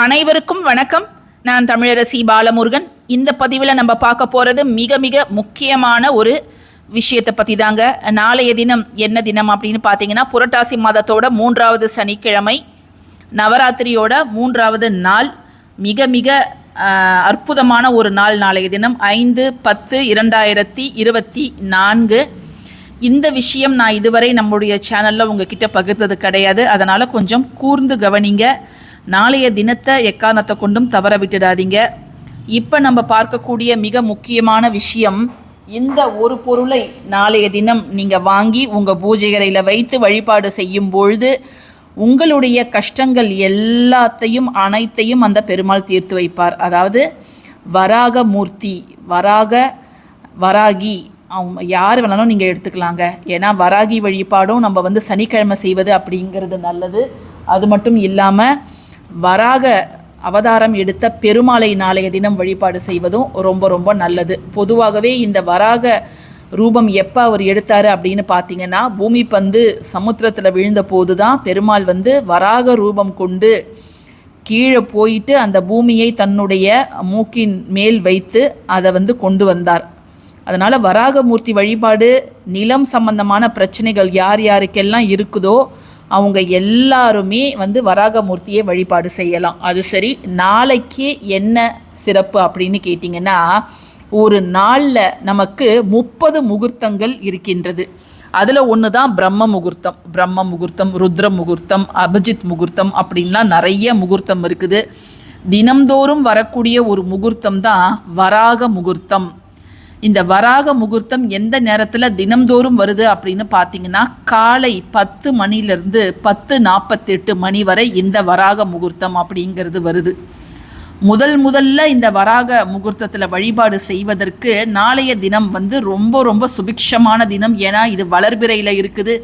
அனைவருக்கும் வணக்கம். நான் தமிழரசி பாலமுருகன். இந்த பதிவில் நம்ம பார்க்க போகிறது மிக மிக முக்கியமான ஒரு விஷயத்தை பற்றி தாங்க நாளைய தினம் என்ன தினம் அப்படின்னு பார்த்தீங்கன்னா புரட்டாசி மாதத்தோட மூன்றாவது சனிக்கிழமை நவராத்திரியோட மூன்றாவது நாள். மிக மிக அற்புதமான ஒரு நாள் நாளைய தினம் ஐந்து பத்து இரண்டாயிரத்தி இருபத்தி நான்கு. இந்த விஷயம் நான் இதுவரை நம்முடைய சேனலில் உங்ககிட்ட பகிர்ந்தது கிடையாது. அதனால் கொஞ்சம் கூர்ந்து கவனிங்க. நாளைய தினத்தை எக்காரணத்தை கொண்டும் தவற விட்டுடாதீங்க. இப்போ நம்ம பார்க்கக்கூடிய மிக முக்கியமான விஷயம் இந்த ஒரு பொருளை நாளைய தினம் நீங்கள் வாங்கி உங்கள் பூஜை அறையில் வைத்து வழிபாடு செய்யும் பொழுது உங்களுடைய கஷ்டங்கள் எல்லாத்தையும் அனைத்தையும் அந்த பெருமாள் தீர்த்து வைப்பார். அதாவது வராக மூர்த்தி வராக வராகி அவங்க யார் வேணாலும் நீங்கள் எடுத்துக்கலாங்க. ஏன்னா வராகி வழிபாடும் நம்ம வந்து சனிக்கிழமை செய்வது அப்படிங்கிறது நல்லது. அது மட்டும் இல்லாமல் வராக அவதாரம் எடுத்த பெருமாளை நாளைய தினம் வழிபாடு செய்வதும் ரொம்ப ரொம்ப நல்லது. பொதுவாகவே இந்த வராக ரூபம் எப்போ அவர் எடுத்தார் அப்படின்னு பார்த்தீங்கன்னா பூமி பந்து சமுத்திரத்தில் விழுந்த போது தான் பெருமாள் வந்து வராக ரூபம் கொண்டு கீழே போயிட்டு அந்த பூமியை தன்னுடைய மூக்கின் மேல் வைத்து அதை வந்து கொண்டு வந்தார். அதனால் வராகமூர்த்தி வழிபாடு நிலம் சம்பந்தமான பிரச்சனைகள் யார் யாருக்கெல்லாம் இருக்குதோ அவங்க எல்லாருமே வந்து வராகமூர்த்தியை வழிபாடு செய்யலாம். அது சரி நாளைக்கு என்ன சிறப்பு அப்படின்னு கேட்டிங்கன்னா ஒரு நாளில் நமக்கு முப்பது முகூர்த்தங்கள் இருக்கின்றது. அதில் ஒன்று தான் பிரம்ம முகூர்த்தம். பிரம்ம முகூர்த்தம் ருத்ர முகூர்த்தம் அபிஜித் முகூர்த்தம் அப்படின்லாம் நிறைய முகூர்த்தம் இருக்குது. தினம்தோறும் வரக்கூடிய ஒரு முகூர்த்தம் தான் வராக முகூர்த்தம். இந்த வராக முகூர்த்தம் எந்த நேரத்தில் தினம்தோறும் வருது அப்படின்னு பார்த்தீங்கன்னா காலை பத்து மணிலேருந்து பத்து நாற்பத்தெட்டு மணி வரை இந்த வராக முகூர்த்தம் அப்படிங்கிறது வருது. முதல் முதல்ல இந்த வராக முகூர்த்தத்தில் வழிபாடு செய்வதற்கு நாளைய தினம் வந்து ரொம்ப ரொம்ப சுபிக்ஷமான தினம். ஏன்னா இது வளர்பிறையில் இருக்குது.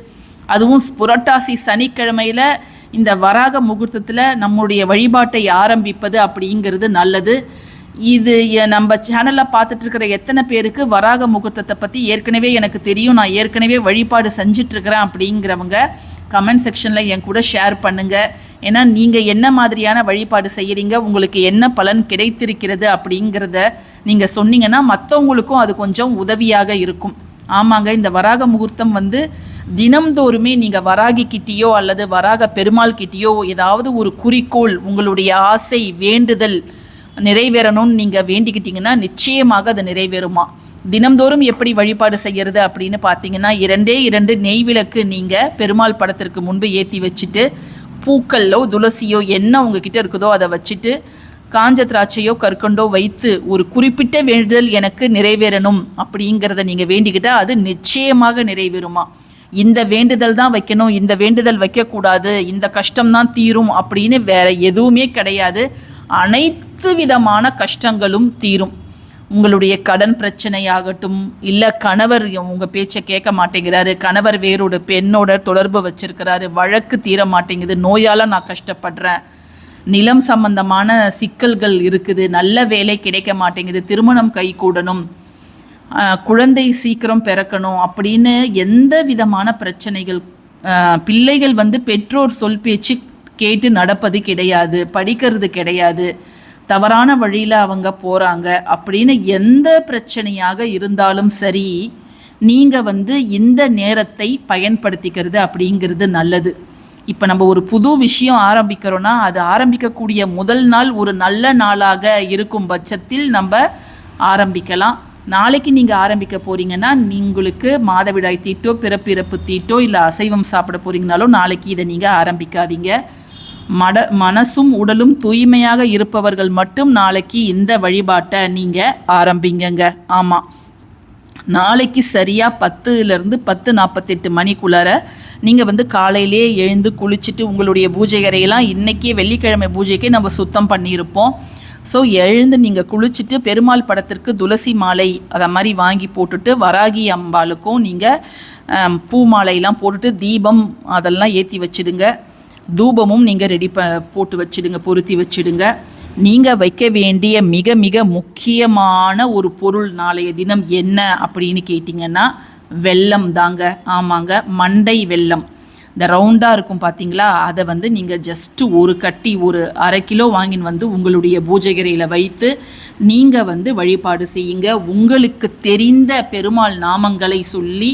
அதுவும் புரட்டாசி சனிக்கிழமையில் இந்த வராக முகூர்த்தத்தில் நம்முடைய வழிபாட்டை ஆரம்பிப்பது அப்படிங்கிறது நல்லது. இது நம்ம சேனலில் பார்த்துட்டு இருக்கிற எத்தனை பேருக்கு வராக முகூர்த்தத்தை பற்றி ஏற்கனவே எனக்கு தெரியும். நான் ஏற்கனவே வழிபாடு செஞ்சிட்ருக்கிறேன் அப்படிங்கிறவங்க கமெண்ட் செக்ஷனில் என் கூட ஷேர் பண்ணுங்கள் ஏன்னா நீங்கள் என்ன மாதிரியான வழிபாடு செய்கிறீங்க உங்களுக்கு என்ன பலன் கிடைத்திருக்கிறது அப்படிங்கிறத நீங்கள் சொன்னீங்கன்னா மற்றவங்களுக்கும் அது கொஞ்சம் உதவியாக இருக்கும். ஆமாங்க இந்த வராக முகூர்த்தம் வந்து தினம்தோறுமே நீங்கள் வராகி கிட்டேயோ அல்லது வராக பெருமாள் கிட்டேயோ ஏதாவது ஒரு குறிக்கோள் உங்களுடைய ஆசை வேண்டுதல் நிறைவேறணும்னு நீங்கள் வேண்டிக்கிட்டீங்கன்னா நிச்சயமாக அது நிறைவேறுமா. தினம்தோறும் எப்படி வழிபாடு செய்கிறது அப்படின்னு பார்த்தீங்கன்னா இரண்டே இரண்டு நெய் விளக்கு நீங்கள் பெருமாள் படத்திற்கு முன்பு ஏற்றி வச்சுட்டு பூக்களோ துளசியோ என்ன உங்ககிட்ட இருக்குதோ அதை வச்சுட்டு காஞ்ச திராட்சையோ கற்கண்டோ வைத்து ஒரு குறிப்பிட்ட வேண்டுதல் எனக்கு நிறைவேறணும் அப்படிங்கிறத நீங்கள் வேண்டிக்கிட்டால் அது நிச்சயமாக நிறைவேறுமா. இந்த வேண்டுதல் தான் வைக்கணும் இந்த வேண்டுதல் வைக்கக்கூடாது இந்த கஷ்டம் தான் தீரும் அப்படின்னு வேற எதுவுமே கிடையாது. அனைத்து விதமான கஷ்டங்களும் தீரும். உங்களுடைய கடன் பிரச்சனையாகட்டும் இல்லை கணவர் உங்கள் பேச்சை கேட்க மாட்டேங்கிறாரு கணவர் வேறோட பெண்ணோட தொடர்பு வச்சிருக்கிறாரு வழக்கு தீர மாட்டேங்குது நோயால் நான் கஷ்டப்படுறேன். நிலம் சம்பந்தமான சிக்கல்கள் இருக்குது நல்ல வேலை கிடைக்க மாட்டேங்குது திருமணம் கைகூடணும் குழந்தை சீக்கிரம் பிறக்கணும் அப்படின்னு எந்த விதமான பிரச்சனைகள் பிள்ளைகள் வந்து பெற்றோர் சொல் பேச்சு கேட்டு நடப்பது கிடையாது படிக்கிறது கிடையாது. தவறான வழியில் அவங்க போகிறாங்க அப்படின்னு எந்த பிரச்சனையாக இருந்தாலும் சரி நீங்கள் வந்து இந்த நேரத்தை பயன்படுத்திக்கிறது அப்படிங்கிறது நல்லது. இப்போ நம்ம ஒரு புது விஷயம் ஆரம்பிக்கிறோன்னா அது ஆரம்பிக்கக்கூடிய முதல் நாள் ஒரு நல்ல நாளாக இருக்கும் பட்சத்தில் நம்ம ஆரம்பிக்கலாம். நாளைக்கு நீங்கள் ஆரம்பிக்க போறீங்கன்னா உங்களுக்கு மாதவிடாய் தீட்டோ பிறப்பிறப்பு தீட்டோ இல்லை அசைவம் சாப்பிட போறீங்கனாலும் நாளைக்கு இதை நீங்கள் ஆரம்பிக்காதீங்க. மட மனசும் உடலும் தூய்மையாக இருப்பவர்கள் மட்டும் நாளைக்கு இந்த வழிபாட்டை நீங்கள் ஆரம்பிங்கங்க. ஆமாம் நாளைக்கு சரியாக பத்துலேருந்து பத்து நாற்பத்தெட்டு மணிக்குள்ளார நீங்கள் வந்து காலையிலே எழுந்து குளிச்சுட்டு உங்களுடைய பூஜை அறையெல்லாம் இன்றைக்கே வெள்ளிக்கிழமை பூஜைக்கே நம்ம சுத்தம் பண்ணியிருப்போம். ஸோ எழுந்து நீங்கள் குளிச்சுட்டு பெருமாள் படத்திற்கு துளசி மாலை அதை மாதிரி வாங்கி போட்டுட்டு வராகி அம்பாளுக்கும் நீங்கள் பூ மாலையெல்லாம் போட்டுட்டு தீபம் அதெல்லாம் ஏற்றி வச்சிடுங்க. தூபமும் நீங்கள் ரெடி ப போட்டு வச்சிடுங்க பொருத்தி வச்சிடுங்க. நீங்கள் வைக்க வேண்டிய மிக மிக முக்கியமான ஒரு பொருள் நாளைய தினம் என்ன அப்படின்னு கேட்டிங்கன்னா வெல்லம் தாங்க. ஆமாங்க மண்டை வெல்லம். இந்த ரவுண்டாக இருக்கும் பார்த்தீங்களா அதை வந்து நீங்கள் ஜஸ்ட்டு ஒரு கட்டி ஒரு அரை கிலோ வாங்கின்னு வந்து உங்களுடைய பூஜைகரையில் வைத்து நீங்கள் வந்து வழிபாடு செய்யுங்க. உங்களுக்கு தெரிந்த பெருமாள் நாமங்களை சொல்லி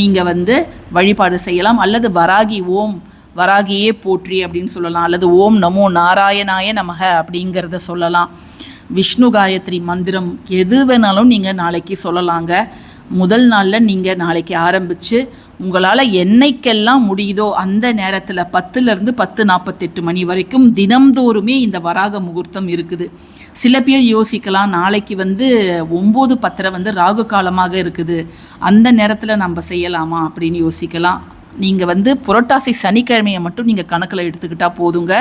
நீங்கள் வந்து வழிபாடு செய்யலாம். அல்லது வராகி ஓம் வராகியே போற்றி அப்படின்னு சொல்லலாம். அல்லது ஓம் நமோ நாராயணாய நமக அப்படிங்கிறத சொல்லலாம். விஷ்ணு காயத்ரி மந்திரம் எது வேணாலும் நீங்கள் நாளைக்கு சொல்லலாங்க. முதல் நாளில் நீங்கள் நாளைக்கு ஆரம்பித்து உங்களால் என்னைக்கெல்லாம் முடியுதோ அந்த நேரத்தில் பத்துலேருந்து பத்து நாற்பத்தெட்டு மணி வரைக்கும் தினம்தோறுமே இந்த வராக முகூர்த்தம் இருக்குது. சில பேர் யோசிக்கலாம் நாளைக்கு வந்து ஒம்பது பத்தரை வந்து ராகு காலமாக இருக்குது. அந்த நேரத்தில் நம்ம செய்யலாமா அப்படின்னு யோசிக்கலாம். நீங்கள் வந்து புரட்டாசி சனிக்கிழமையை மட்டும் நீங்கள் கணக்கில் எடுத்துக்கிட்டால் போதுங்க.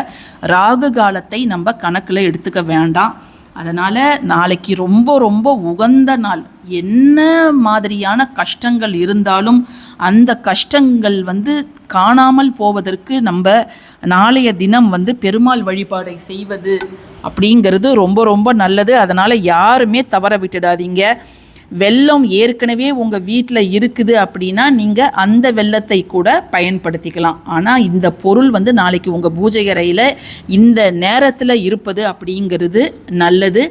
ராகு காலத்தை நம்ம கணக்கில் எடுத்துக்க வேண்டாம். அதனால் நாளைக்கு ரொம்ப ரொம்ப உகந்த நாள். என்ன மாதிரியான கஷ்டங்கள் இருந்தாலும் அந்த கஷ்டங்கள் வந்து காணாமல் போவதற்கு நம்ம நாளைய தினம் வந்து பெருமாள் வழிபாடை செய்வது அப்படிங்கிறது ரொம்ப ரொம்ப நல்லது. அதனால் யாருமே தவற விட்டுடாதீங்க. வெள்ளம் ஏற்கனவே உங்கள் வீட்டில் இருக்குது அப்படின்னா நீங்கள் அந்த வெள்ளத்தை கூட பயன்படுத்திக்கலாம். ஆனால் இந்த பொருள் வந்து நாளைக்கு உங்கள் பூஜை அறையில் இந்த நேரத்தில் இருப்பது அப்படிங்கிறது நல்லது.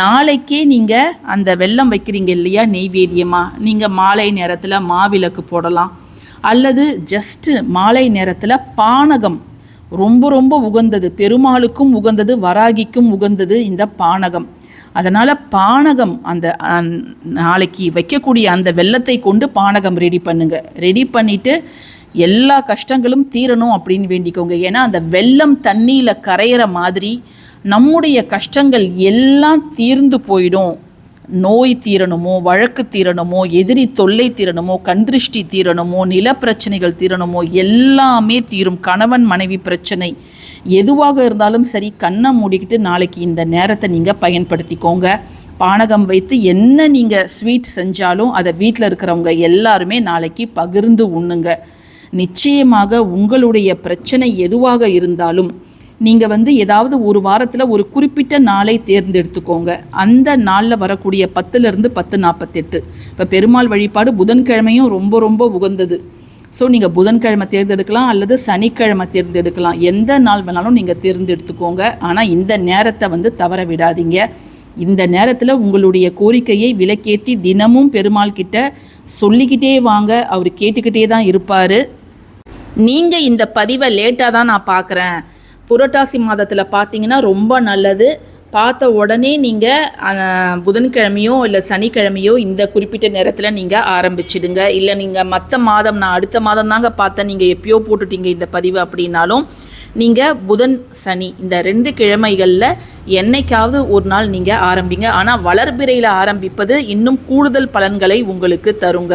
நாளைக்கே நீங்கள் அந்த வெள்ளம் வைக்கிறீங்க இல்லையா நெய்வேதியமாக நீங்கள் மாலை நேரத்தில் மாவிளக்கு போடலாம். அல்லது ஜஸ்ட்டு மாலை நேரத்தில் பானகம். ரொம்ப ரொம்ப உகந்தது. பெருமாளுக்கும் உகந்தது வராகிக்கும் உகந்தது இந்த பானகம். அதனால் பானகம் அந்த நாளைக்கு வைக்கக்கூடிய அந்த வெள்ளத்தை கொண்டு பானகம் ரெடி பண்ணுங்க. ரெடி பண்ணிவிட்டு எல்லா கஷ்டங்களும் தீரணும் அப்படின்னு வேண்டிக்கோங்க. ஏன்னா அந்த வெள்ளம் தண்ணியில் கரையிற மாதிரி நம்முடைய கஷ்டங்கள் எல்லாம் தீர்ந்து போயிடும். நோய் தீரணுமோ வழக்கு தீரணுமோ எதிரி தொல்லை தீரணுமோ கண்திருஷ்டி தீரணுமோ நிலப்பிரச்சனைகள் தீரணுமோ எல்லாமே தீரும் கணவன் மனைவி பிரச்சனை. எதுவாக இருந்தாலும் சரி கண்ணை மூடிக்கிட்டு நாளைக்கு இந்த நேரத்தை நீங்கள் பயன்படுத்திக்கோங்க. பானகம் வைத்து என்ன நீங்கள் ஸ்வீட் செஞ்சாலும் அதை வீட்டில் இருக்கிறவங்க எல்லாருமே நாளைக்கு பகிர்ந்து உண்ணுங்க. நிச்சயமாக உங்களுடைய பிரச்சனை எதுவாக இருந்தாலும் நீங்கள் வந்து ஏதாவது ஒரு வாரத்தில் ஒரு குறிப்பிட்ட நாளை தேர்ந்தெடுத்துக்கோங்க. அந்த நாளில் வரக்கூடிய பத்துலேருந்து பத்து நாற்பத்தெட்டு இப்போ பெருமாள் வழிபாடு புதன்கிழமையும் ரொம்ப ரொம்ப உகந்தது. ஸோ நீங்கள் புதன்கிழமை தேர்ந்தெடுக்கலாம் அல்லது சனிக்கிழமை தேர்ந்தெடுக்கலாம். எந்த நாள் வேணாலும் நீங்கள் தேர்ந்தெடுத்துக்கோங்க. ஆனால் இந்த நேரத்தை வந்து தவற விடாதீங்க. இந்த நேரத்தில் உங்களுடைய கோரிக்கையை விலக்கேற்றி தினமும் பெருமாள் கிட்ட சொல்லிக்கிட்டே வாங்க. அவர் கேட்டுக்கிட்டே தான் இருப்பார். நீங்கள் இந்த பதிவை லேட்டாக தான் நான் பார்க்குறேன் புரட்டாசி மாதத்தில் பார்த்தீங்கன்னா ரொம்ப நல்லது. பார்த்த உடனே நீங்கள் புதன்கிழமையோ இல்லை சனிக்கிழமையோ இந்த குறிப்பிட்ட நேரத்தில் நீங்கள் ஆரம்பிச்சிடுங்க. இல்லை நீங்கள் மற்ற மாதம் நான் அடுத்த மாதம் தாங்க பார்த்தேன். நீங்கள் எப்பயோ போட்டுட்டீங்க இந்த பதிவு அப்படின்னாலும் நீங்கள் புதன் சனி இந்த ரெண்டு கிழமைகளில் என்னைக்காவது ஒரு நாள் நீங்கள் ஆரம்பிங்க. ஆனால் வளர்பிறையில் ஆரம்பிப்பது இன்னும் கூடுதல் பலன்களை உங்களுக்கு தருங்க.